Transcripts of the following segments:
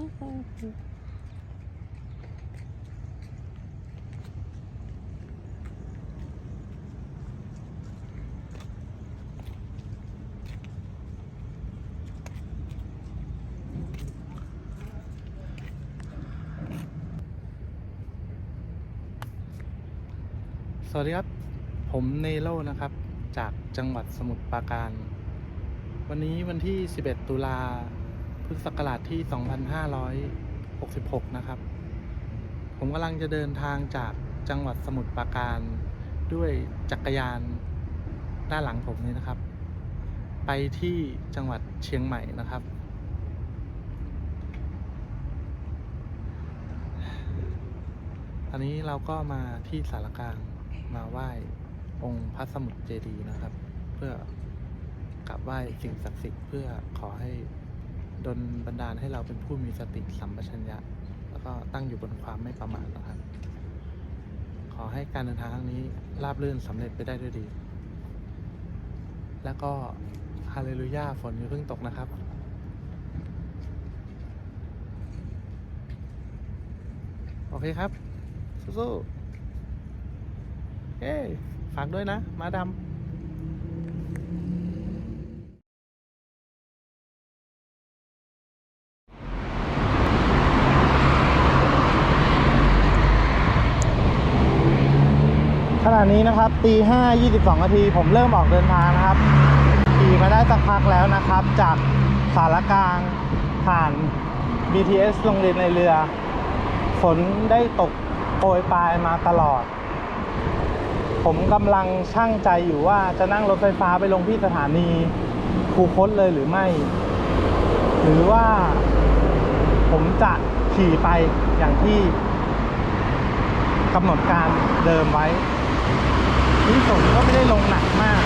สวัสดีครับ ผมเนโรนะครับ จากจังหวัดสมุทรปราการ วันนี้วันที่ 11 ตุลา พุทธศักราชที่ 2566 นะครับ ผมกำลังจะเดินทางจากจังหวัดสมุทรปราการ ด้วยจักรยานด้านหลังผมนี่นะครับ ไปที่จังหวัดเชียงใหม่นะครับ อันนี้เราก็มาที่สารกลางมาไหว้องค์พระสมุทรเจดีย์นะครับ เพื่อกราบไหว้สิ่งศักดิ์สิทธิ์เพื่อขอให้ ดลบันดาลให้เราเป็นผู้มีสติสัมปชัญญะ แล้วก็ตั้งอยู่บนความไม่ประมาทนะครับ ขอให้การเดินทางครั้งนี้ราบรื่นสำเร็จไปได้ด้วยดี แล้วก็ฮาเลลูยาฝนอย่าเพิ่งตกนะครับโอเคครับ สู้ๆเอ้ยฝากด้วยนะ มาดำขณะ นะครับตีห้ายี่สิบสองนาทีผมเริ่มออกเดินทางนะครับขี่มาได้สักพักแล้วนะครับ จากสารกลางผ่าน BTS โรงเรียนในเรือ ฝนได้ตกโปรยปลายมาตลอด ผมกำลังช่างใจอยู่ว่าจะนั่งรถไฟฟ้าไปลงที่สถานีคูคตเลยหรือไม่ หรือว่าผมจะขี่ไปอย่างที่กำหนดการเดิมไว้ ที่ฝนก็ไม่ได้ลงหนักมาก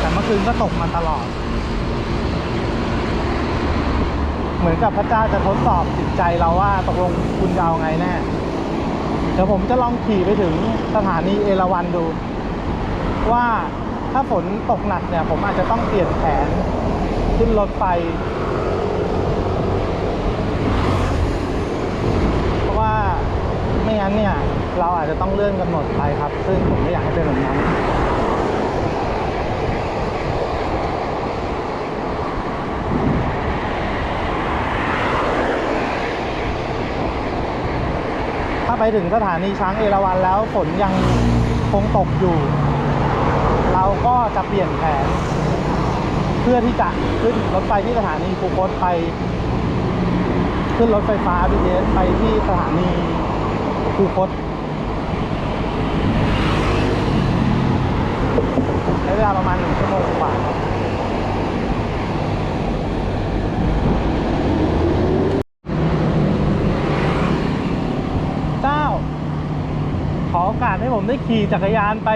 แต่เมื่อคืนก็ตกมาตลอด เหมือนกับพระเจ้าจะทดสอบจิตใจเราว่าตกลงคุณจะเอาไงแน่เดี๋ยวผมจะลองขี่ไปถึงสถานีเอราวันดู ว่าถ้าฝนตกหนักเนี่ย ผมอาจจะต้องเปลี่ยนแผนขึ้นรถไฟเพราะว่าไม่งั้นเนี่ย เราอาจจะต้องเลื่อนกำหนดไปครับ ซึ่งผมไม่อยากให้เป็นแบบนั้นถ้าไปถึงสถานีช้างเอราวัณแล้วฝนยังคงตกอยู่ เราก็จะเปลี่ยนแผน เพื่อที่จะขึ้นรถไฟที่สถานีคูคตไป ขึ้นรถไฟฟ้า BTS ไปที่สถานีคูคต ใช้เวลาประมาณหนึ่งชั่วโมงกว่าครับเจ้า ขอโอกาสให้ผมได้ขี่จักรยานไป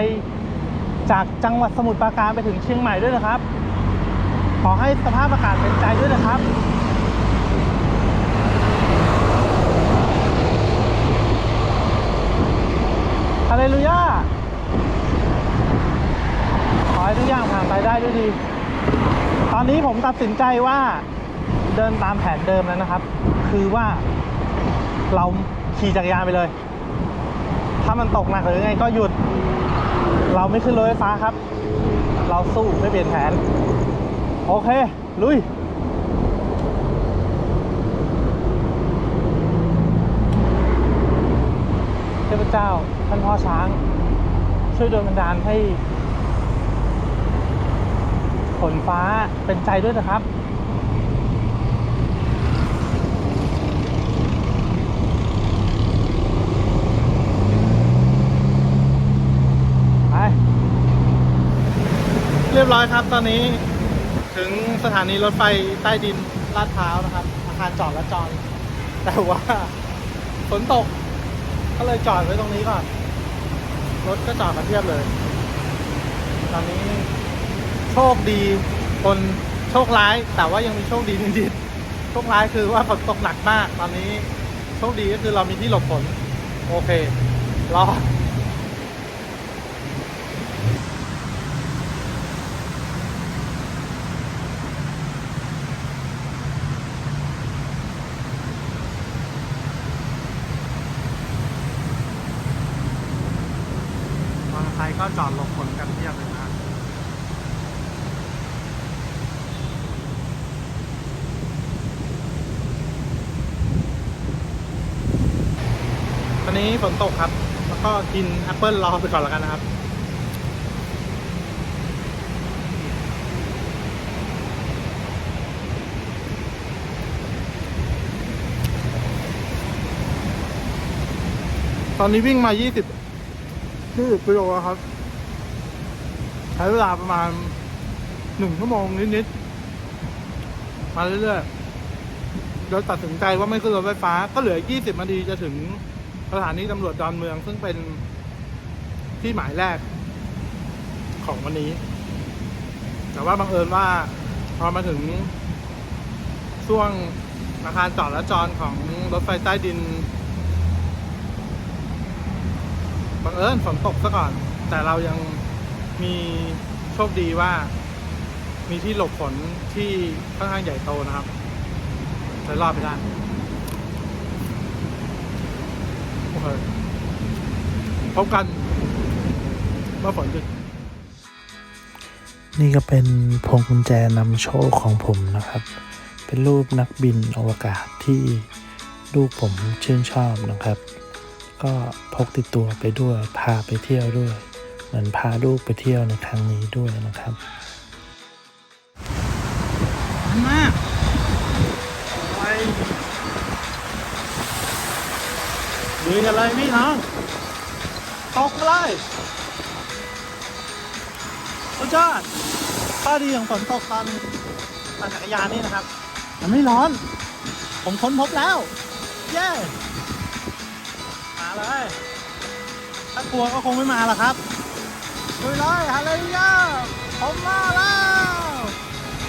จากจังหวัดสมุทรปราการไปถึงเชียงใหม่ด้วยนะครับ ขอให้สภาพอากาศเป็นใจด้วยนะครับฮาเลลูยา อให้ทุกอย่างผ่านไปได้ด้วยดี ตอนนี้ผมตัดสินใจว่าเดินตามแผนเดิมแล้วนะครับ คือว่าเราขี่จักรยานไปเลย ถ้ามันตกหนักหรือไงก็หยุด เราไม่ขึ้นรถไฟฟ้าครับ เราสู้ไม่เปลี่ยนแผน โอเค ลุยเทพเจ้าท่านพ่อช้าง ช่วยโดนบันดาลให้ ฝนฟ้าเป็นใจด้วยนะครับ ไป เรียบร้อยครับตอนนี้ถึงสถานีรถไฟใต้ดินลาดพร้าวนะครับ อาคารจอดและจอดแต่ว่าฝนตกก็เลยจอดไว้ตรงนี้ก่อน รถก็จอดมาเทียบเลย ตอนนี้ โชคดี คนโชคร้าย แต่ว่ายังมีโชคดีนิดๆโชคร้ายคือว่าฝนตกหนักมาก ตอนนี้โชคดีก็คือเรามีที่หลบฝนโอเครอดใครก็จอดหลบฝนกัน นนี้ฝนตกครับ แล้วก็กินแอปเปิลรอไปก่อนแล้วกันนะครับ ตอนนี้วิ่งมา 20 20กิโลแล้วครับ ใช้เวลาประมาณหนึ่งชั่วโมงนิดๆ มาเรื่อยๆเราตัดสินใจว่าไม่ขึ้นรถไฟฟ้า ก็เหลือ 20นาทีจะถึง สถานีตำรวจดอนเมืองซึ่งเป็นที่หมายแรกของวันนี้ แต่ว่าบังเอิญว่า พอมาถึงช่วงอาคารจอดและจรของรถไฟใต้ดิน บังเอิญฝนตกซะก่อน แต่เรายังมีโชคดีว่า มีที่หลบฝนที่ค่อนข้างใหญ่โตนะครับเลยรอดไปได้โอเคพบกันเมื่อฝนหยุดนี่ก็เป็นพวงกุญแจนำโชคของผมนะครับ เป็นรูปนักบินอวกาศที่ลูกผมชื่นชอบนะครับ ก็พกติดตัวไปด้วยพาไปเที่ยวด้วย เหมือนพาลูกไปเที่ยวในครั้งนี้ด้วยนะครับมากไป ดูกันเลยพี่น้องตกเลยสุดยอดข้อดีของฝนตกตอนปั่นจักรยานนี่นะครับ มันไม่ร้อน ผมค้นพบแล้ว เย้ มาเลย ถ้ากลัวก็คงไม่มาหรอกครับดูเลยฮาเลลูยาผมมาแล้ว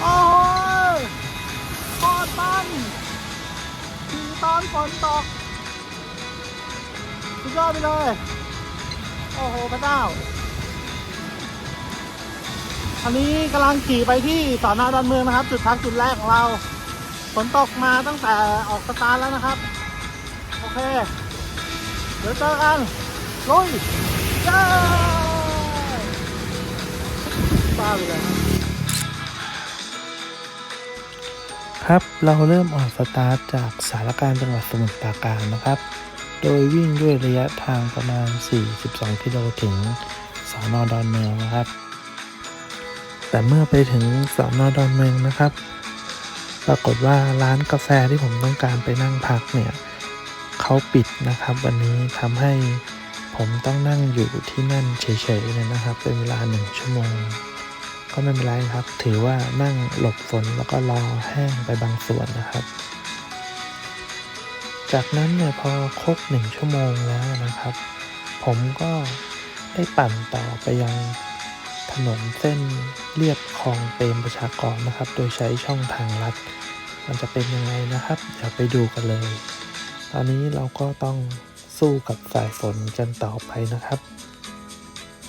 โอ้โหโคตรมันขี่ตอนฝนตก สุดยอดไปเลย โอ้โห พระเจ้า อันนี้กำลังขี่ไปที่สอนอดอนเมืองนะครับ จุดพักจุดแรกของเรา ฝนตกมาตั้งแต่ออกสตาร์ทแล้วนะครับ โอเค เดี๋ยวเจอกัน ลุยเย้บ้าไปเลยครับครับ เราเริ่มออกสตาร์ทจากสารการจังหวัดสมุทรปราการนะครับ โดยวิ่งด้วยระยะทางประมาณ 42 กิโลถึงสอนอดอนเมืองนะครับ แต่เมื่อไปถึงสอนอดอนเมืองนะครับ ปรากฏว่าร้านกาแฟที่ผมต้องการไปนั่งพักเนี่ยเขาปิดนะครับ วันนี้ทำให้ผมต้องนั่งอยู่ที่นั่นเฉยๆเลยนะครับ เป็นเวลาหนึ่งชั่วโมง ก็ไม่เป็นไรครับ ถือว่านั่งหลบฝนแล้วก็รอแห้งไปบางส่วนนะครับ จากนั้นเนี่ยพอครบหนึ่งชั่วโมงแล้วนะครับ ผมก็ได้ปั่นต่อไปยังถนนเส้นเรียบคลองเปรมประชากรนะครับ โดยใช้ช่องทางลัด มันจะเป็นยังไงนะครับ เดี๋ยวไปดูกันเลย ตอนนี้เราก็ต้องสู้กับสายฝนกันต่อไปนะครับ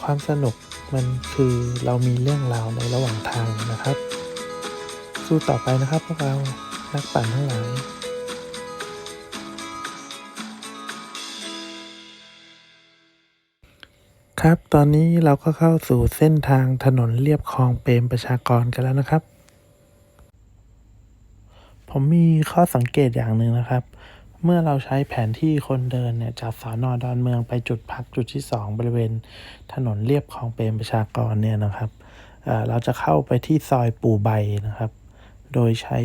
ความสนุกมันคือเรามีเรื่องราวในระหว่างทางนะครับ สู้ต่อไปนะครับพวกเรานักปั่นทั้งหลาย ครับ ตอนนี้เราก็เข้าสู่เส้นทางถนนเรียบคลองเปรมประชากรกันแล้วนะครับ ผมมีข้อสังเกตอย่างหนึ่งนะครับ เมื่อเราใช้แผนที่คนเดินเนี่ยจากสอนอดอนเมืองไปจุดพักจุดที่ 2 บริเวณ ถนนเรียบคลองเปรมประชากรเนี่ยนะครับเราจะเข้าไปที่ซอยปู่ใบนะครับ โดยใช้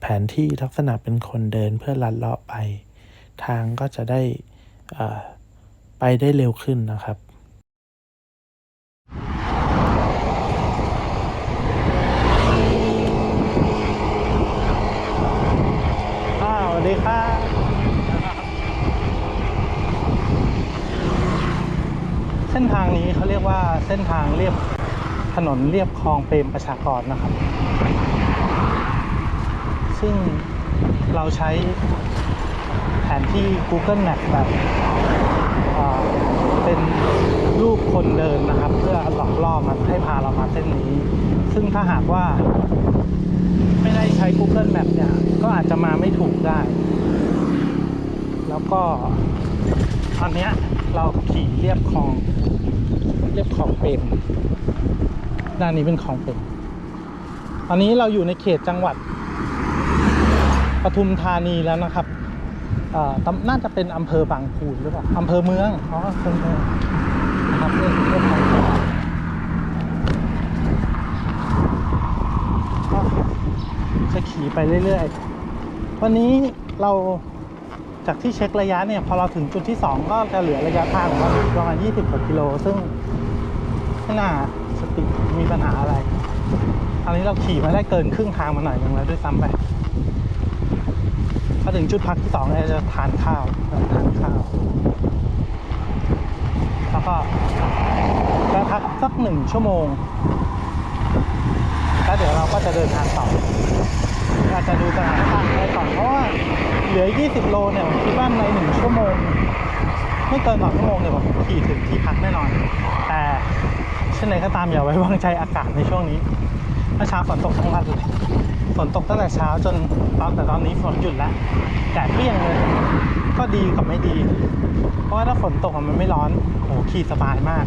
แผนที่ลักษณะเป็นคนเดินเพื่อลัดเลาะไป ทางก็จะได้ ไปได้เร็วขึ้นนะครับ อ้าวสวัสดีครับเส้นทางนี้เขาเรียกว่าเส้นทางเรียบถนนเรียบคลองเปรมประชากรนะครับ ซึ่งเราใช้แผนที่ Google Map แบบ เป็นรูปคนเดินนะครับ เพื่อหลอกล่อมันให้พาเรามาเส้นนี้ ซึ่งถ้าหากว่า ไม่ได้ใช้ Google Map เนี่ย ก็อาจจะมาไม่ถูกได้ แล้วก็ตอนนี้เราขี่เรียบคลองเรียบคลองเปรมด้านนี้เป็นคลองเปรมตอนนี้เราอยู่ในเขตจังหวัดปทุมธานีแล้วนะครับ น่าจะเป็นอำเภอบางพูนหรือเปล่าอำเภอเมืองเพราะว่าคนเมืองนะครับเรียกเรียกคลองจะขี่ไปเรื่อยๆ วันนี้เราจากที่เช็คระยะเนี่ย พอเราถึงจุดที่ 2 ก็จะเหลือระยะทางของเราอยู่ประมาณ20กว่ากิโล ซึ่งไม่น่าสติมีปัญหาอะไรตอนนี้เราขี่มาได้เกินครึ่งทางมาหน่อยนึงแล้วด้วยซ้ำไป พอถึงจุดพักที่สองเนี่ยจะทานข้าวทานข้าว แล้วก็แล้วพักสักหนึ่งชั่วโมง แล้วเดี๋ยวเราก็จะเดินทางต่ออาจจะดูสถานการณ์ไปก่อนเพราะว่าเหลือ 20 โลเนี่ยผมคิดว่าในหนึ่งชั่วโมง ไม่เกินสองชั่วโมงเนี่ยผมขี่ถึงที่พักแน่นอน แต่เช่นไรก็ตามอย่าไว้วางใจอากาศในช่วงนี้ เมื่อเช้าฝนตกทั้งวันเลยฝนตกตั้งแต่เช้าจนตอนแต่ตอนนี้ฝนหยุดแล้วแดดเปรี้ยงเลย ก็ดีกับไม่ดี เพราะว่าถ้าฝนตกมันไม่ร้อนโอ้โหขี่สบายมาก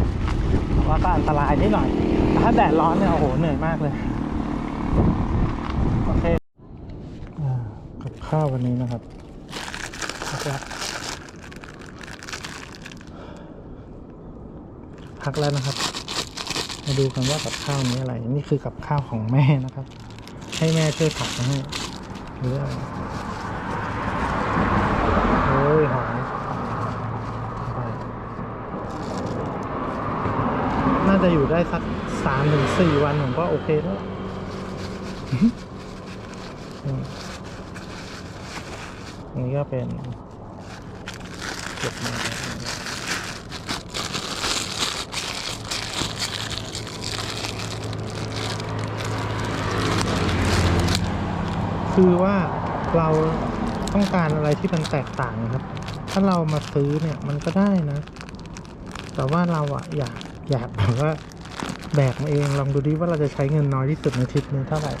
แล้วก็อันตรายนิดหน่อยแต่ถ้าแดดร้อนเนี่ยโอ้โหเหนื่อยมากเลยโอเคอ่ากับข้าววันนี้นะครับพักแล้วพักแล้วนะครับ มาดูกันว่ากับข้าวนี้อะไร นี่คือกับข้าวของแม่นะครับ ให้แม่ช่วยผัดมาให้หรืออะไรโอ้ยหอมไปน่าจะอยู่ได้สักสามถึงสี่วันผมก็โอเคแล้วอือันนี้ก็เป็นเก็บมา คือว่าเราต้องการอะไรที่มันแตกต่างครับ ถ้าเรามาซื้อเนี่ยมันก็ได้นะ แต่ว่าเราอะอยากอยากแบบว่าแบกมาเองลองดูดิว่าเราจะใช้เงินน้อยที่สุดในทริปนี้เท่าไหร่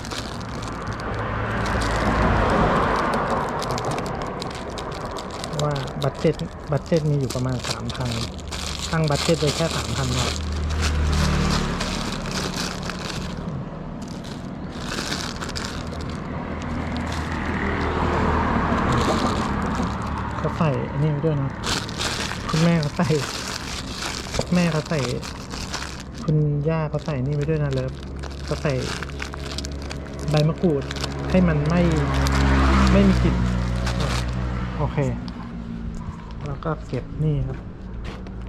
ว่าบัตเจ็ตบัตเจ็ตมีอยู่ประมาณสามพันตั้งบัตเจ็ตไว้แค่สามพันบาทเขาใส่อันนี้ไว้ ด้วยนะ คุณแม่เขาใส่ แม่เขาใส่ คุณย่าเขาใส่นี่ไว้ด้วยนะเลิฟเขาใส่ใบมะกรูดให้มันไม่ไม่มีกลิ่นโอเค แล้วก็เก็บนี่ครับ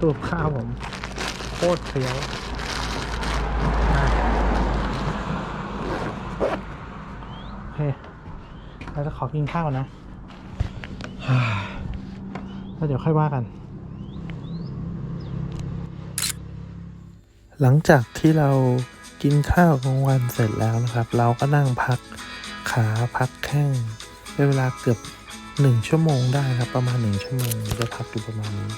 ตู้กับข้าวผมโคตรเฟี้ยวโอเค แล้วจะขอกินข้าวนะ แล้วเดี๋ยวค่อยว่ากัน หลังจากที่เรากินข้าวกลางวันเสร็จแล้วนะครับ เราก็นั่งพักขาพักแข้งเป็นเวลาเกือบหนึ่งชั่วโมงได้ครับ ประมาณหนึ่งชั่วโมงจะพักอยู่ประมาณนี้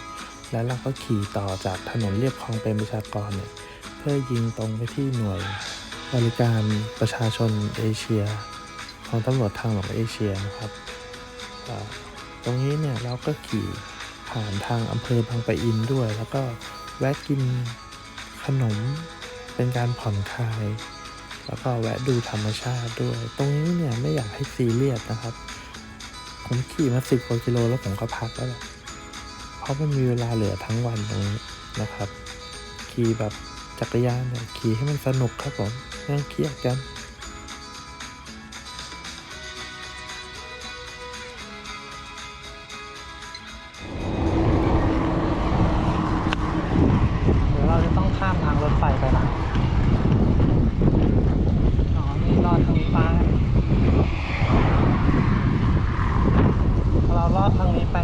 แล้วเราก็ขี่ต่อจากถนนเรียบคลองเป็นประชากรเนี่ยเพื่อยิงตรงไปที่หน่วยบริการประชาชนเอเชีย ของตำรวจทางหลวงเอเชียนะครับ ตรงนี้เนี่ยเราก็ขี่ผ่านทางอำเภอบางปะอินด้วย แล้วก็แวะกินขนมเป็นการผ่อนคลาย แล้วก็แวะดูธรรมชาติด้วย ตรงนี้เนี่ยไม่อยากให้ซีเรียสนะครับ ผมขี่มาสิบกว่ากิโลแล้วผมก็พักแล้วแหละเพราะมันมีเวลาเหลือทั้งวันตรงนี้นะครับ ขี่แบบจักรยานเนี่ยขี่ให้มันสนุกครับผมไม่ต้องเครียดกัน ไปไปนะอ นี่ลอดทางนี้ไปพอเราลอดทางนี้ไป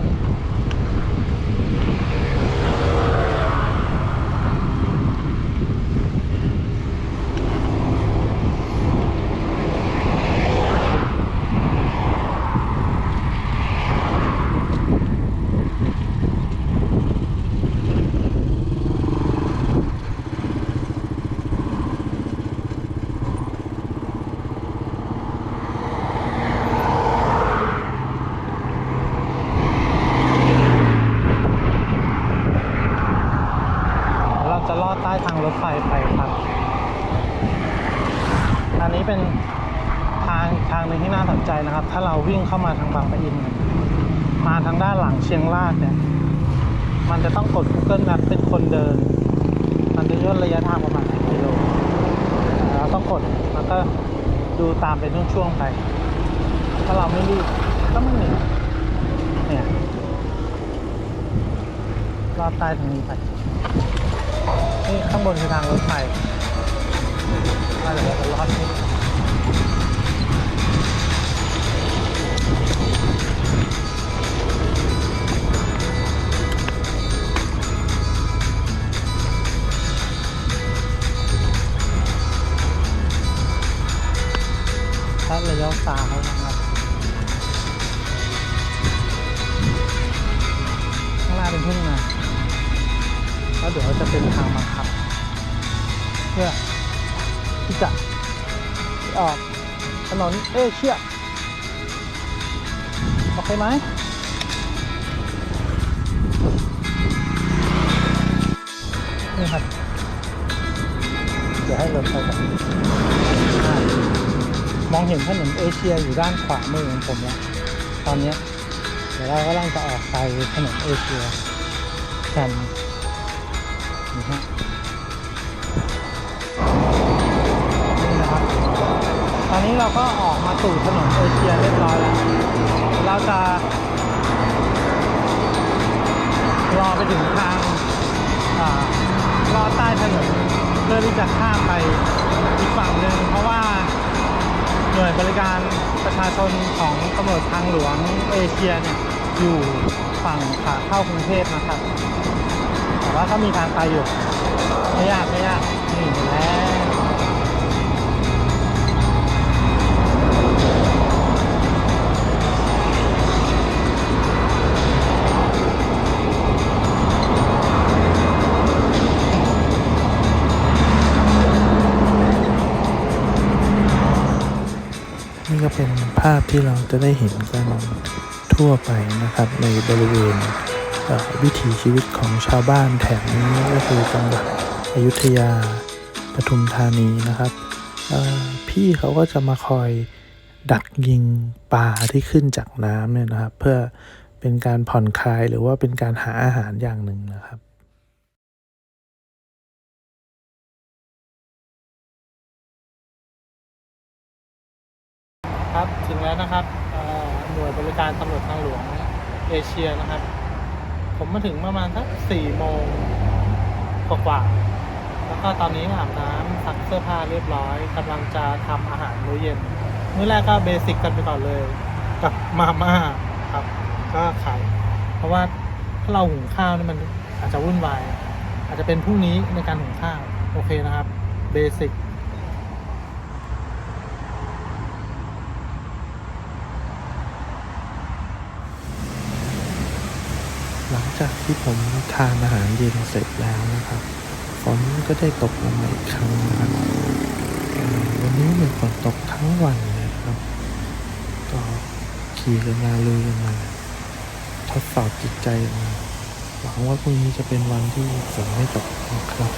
างหนึ่งที่น่าสนใจนะครับ ถ้าเราวิ่งเข้ามาทางบางปะอินเนี่ยมาทางด้านหลังเชียงรากเนี่ย มันจะต้องกด Google Map เป็นคนเดิน มันจะย่นระยะทางประมาณ10กิโลเราต้องกดแล้วก็ดูตามเป็นช่วงๆไป ถ้ ราไม่รีบก็ไม่เหนื่อยเนี่ยลอดใต้ทางนี้ไปนี่ข้างบนคือทางรถไฟมาเดี๋ยวเราจะลอดนี่ถ้าเราเลี้ยวซ้ายนะครับข้ แล้วเดี๋ยวจะเป็นทางบังคับเพื่อที่จะออกถนนเอเชียโอเคไหมนี่ครับเดี๋ยวให้รถไปกันอ่ามองเห็นถนนเอเชียอยู่ด้านขวามือของผมแล้วตอนนี้เดี๋ยวเรากำลังจะออกไปถนนเอเชียกัน ตอนนี้เราก็ออกมาสู่ถนนเอเชียเรียบร้อยแล้ว เราจะรอไปถึงทางอ่าลอดใต้ถนนเพื่อที่จะข้ามไปอีกฝั่งหนึ่งเพราะว่าหน่วยบริการประชาชนของตำรวจทางหลวงเอเชียเนี่ยอยู่ฝั่งขาเข้ากรุงเทพนะครับ แต่ว่าก็มีทางไปอยู่ไม่ยากไม่ยากนี่แล้ว ภาพที่เราจะได้เห็นกันทั่วไปนะครับ ในบริเวณเวิถีชีวิตของชาวบ้านแถบนี้ก็คือจังหวัดอยุธยาปทุมธานีนะครับพี่เขาก็จะมาคอยดักยิงปลาที่ขึ้นจากน้ำเนี่ยนะครับ เพื่อเป็นการผ่อนคลายหรือว่าเป็นการหาอาหารอย่างหนึ่งนะครับครับ แล้วนะครับหน่วยบริการตำรวจทางหลวงเอเชียนะครับ ผมมาถึงประมาณสักสี่โมงกว่าๆแล้วก็ตอนนี้อาบน้ำซักเสื้อผ้าเรียบร้อยกำลังจะทำอาหารมื้อเย็น มื้อแรกก็เบสิกกันไปก่อนเลย กับมาม่าครับ ก็ไข่เพราะว่าถ้าเราหุงข้าวนี่มันอาจจะวุ่นวาย อาจจะเป็นพรุ่งนี้ในการหุงข้าว โอเคนะครับ เบสิก หลัง จากที่ผมทานอาหารเย็นเสร็จแล้วนะครับ ฝนก็ได้ตกลงมาอีกครั้งนะครับวันนี้มีฝนตกทั้งวันเลยนะครับ ก็ขี่กันมาลุยกันมาทดสอบจิตใจมาหวังว่าพรุ่งนี้จะเป็นวันที่ฝนไม่ตกนะครับ